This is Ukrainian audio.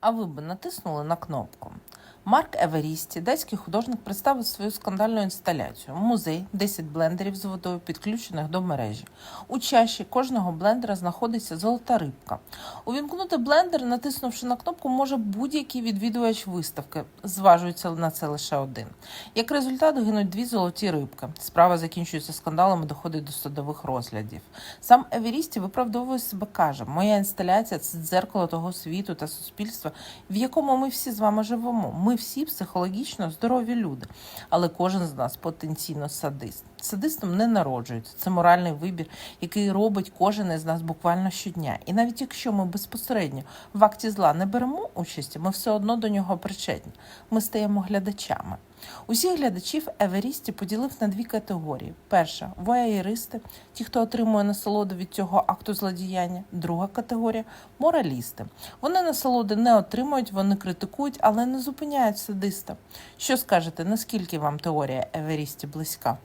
А ви б натиснули на кнопку. Марк Еверісті, датський художник, представив свою скандальну інсталяцію музей 10 блендерів з водою, підключених до мережі. У чаші кожного блендера знаходиться золота рибка. Увімкнути блендер, натиснувши на кнопку, може будь-який відвідувач виставки. Зважується на це лише один. Як результат, гинуть дві золоті рибки. Справа закінчується скандалом і доходить до судових розглядів. Сам Еверісті виправдовує себе каже: Моя інсталяція це дзеркало того світу та суспільства, в якому ми всі з вами живемо. Ми всі психологічно здорові люди, але кожен з нас потенційно садист. Садистом не народжується. Це моральний вибір, який робить кожен із нас буквально щодня. І навіть якщо ми безпосередньо в акті зла не беремо участі, ми все одно до нього причетні. Ми стаємо глядачами. Усіх глядачів Еверісті поділив на дві категорії: перша вояєристи, ті, хто отримує насолоду від цього акту злодіяння. Друга категорія моралісти. Вони насолоди не отримують, вони критикують, але не зупиняють садиста. Що скажете, наскільки вам теорія Еверісті близька?